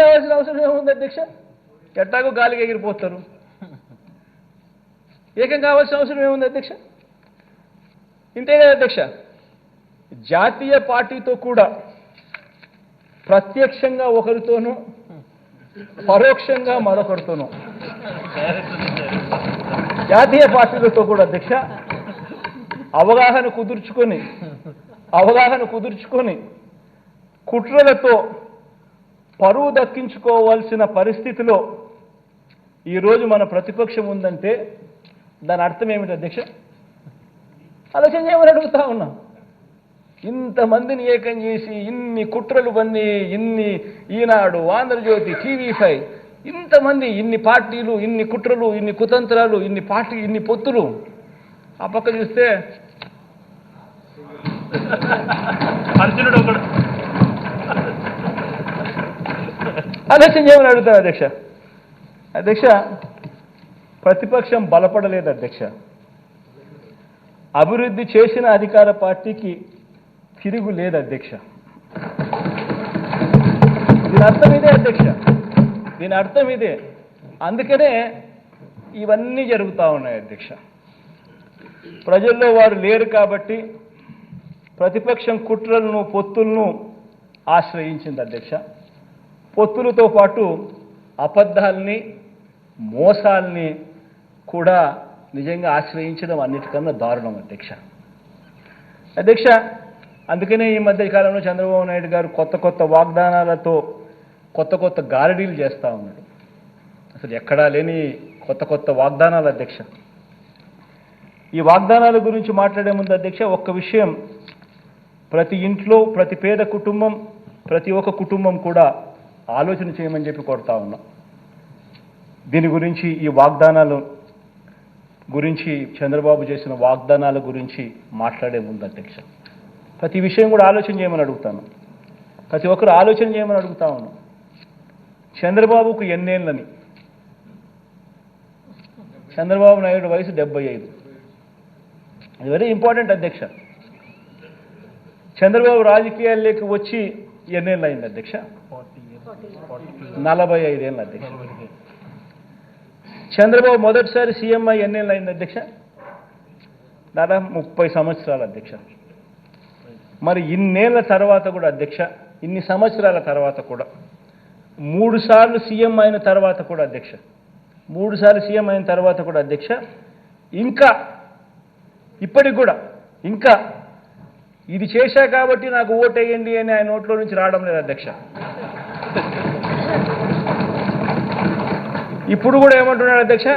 కావాల్సిన అవసరం ఏముంది అధ్యక్ష? ఎట్టాగో గాలికి ఎగిరిపోతారు. ఏకం కావాల్సిన అవసరం ఏముంది అధ్యక్ష? ఇంతే కదా అధ్యక్ష? జాతీయ పార్టీతో కూడా ప్రత్యక్షంగా ఒకరితోనూ పరోక్షంగా మరొకరితోనూ. జాతీయ పార్టీలతో కూడా అధ్యక్ష అవగాహన కుదుర్చుకొని అవగాహన కుదుర్చుకొని కుట్రలతో పరువు దక్కించుకోవాల్సిన పరిస్థితిలో ఈరోజు మన ప్రతిపక్షం ఉందంటే దాని అర్థం ఏమిటి అధ్యక్ష? ఆలోచన చేయమని అడుగుతా ఉన్నాం. ఇంతమందిని ఏకం చేసి ఇన్ని కుట్రలు పన్ని ఇన్ని ఈనాడు ఆంధ్రజ్యోతి టీవీ ఫైవ్ ఇంతమంది ఇన్ని పార్టీలు ఇన్ని కుట్రలు ఇన్ని కుతంత్రాలు ఇన్ని పార్టీ ఇన్ని పొత్తులు ఆ పక్క చూస్తే అర్జునుడు ఒకడు. ఆలస్యం చేయమని అడుగుతాను అధ్యక్ష? అధ్యక్ష ప్రతిపక్షం బలపడలేదు అధ్యక్ష. అభివృద్ధి చేసిన అధికార పార్టీకి తిరుగు లేదు అధ్యక్ష. దీని అర్థం ఇదే అధ్యక్ష. దీని అర్థం ఇదే. అందుకనే ఇవన్నీ జరుగుతూ ఉన్నాయి అధ్యక్ష. ప్రజల్లో వారు లేరు కాబట్టి ప్రతిపక్షం కుట్రలను పొత్తులను ఆశ్రయించింది అధ్యక్ష. పొత్తులతో పాటు అబద్ధాల్ని మోసాల్ని కూడా నిజంగా ఆశ్రయించడం అన్నిటికన్నా దారుణం అధ్యక్ష. అధ్యక్ష అందుకనే ఈ మధ్య కాలంలో చంద్రబాబు నాయుడు గారు కొత్త కొత్త వాగ్దానాలతో కొత్త కొత్త గారడీలు చేస్తూ ఉన్నాడు అసలు ఎక్కడా లేని కొత్త కొత్త వాగ్దానాలు అధ్యక్ష. ఈ వాగ్దానాల గురించి మాట్లాడే ముందు అధ్యక్ష ఒక్క విషయం. ప్రతి ఇంట్లో ప్రతి పేద కుటుంబం ప్రతి ఒక్క కుటుంబం కూడా ఆలోచన చేయమని చెప్పి కోరుతా ఉన్నా. దీని గురించి ఈ వాగ్దానాలు గురించి చంద్రబాబు చేసిన వాగ్దానాల గురించి మాట్లాడే ముందు అధ్యక్ష ప్రతి విషయం కూడా ఆలోచన చేయమని అడుగుతాను. ప్రతి ఒక్కరు ఆలోచన చేయమని అడుగుతా ఉన్నాం. చంద్రబాబుకు ఎన్నేళ్ళని? చంద్రబాబు నాయుడు వయసు డెబ్బై ఐదు. ఇది వెరీ ఇంపార్టెంట్ అధ్యక్ష. చంద్రబాబు రాజకీయాల్లోకి వచ్చి ఎన్నేళ్ళు అయింది అధ్యక్ష? నలభై ఐదేళ్ళు అధ్యక్ష. చంద్రబాబు మొదటిసారి సీఎం అయి ఎన్నేళ్ళు అయింది అధ్యక్ష? దాదాపు ముప్పై సంవత్సరాలు అధ్యక్ష. మరి ఇన్నేళ్ళ తర్వాత కూడా అధ్యక్ష ఇన్ని సంవత్సరాల తర్వాత కూడా. మూడు సార్లు సీఎం అయిన తర్వాత కూడా అధ్యక్ష. మూడు సార్లు సీఎం అయిన తర్వాత కూడా అధ్యక్ష. ఇంకా ఇప్పటికి కూడా ఇంకా ఇది చేశా కాబట్టి నాకు ఓటేయండి అని ఆయన నోట్లో నుంచి రావడం లేదు అధ్యక్ష. ఇప్పుడు కూడా ఏమంటున్నాడు అధ్యక్ష?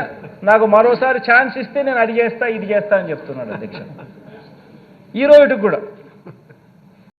నాకు మరోసారి ఛాన్స్ ఇస్తే నేను అది చేస్తా ఇది చేస్తా అని చెప్తున్నాడు అధ్యక్ష. ఈ రోజుకి కూడా.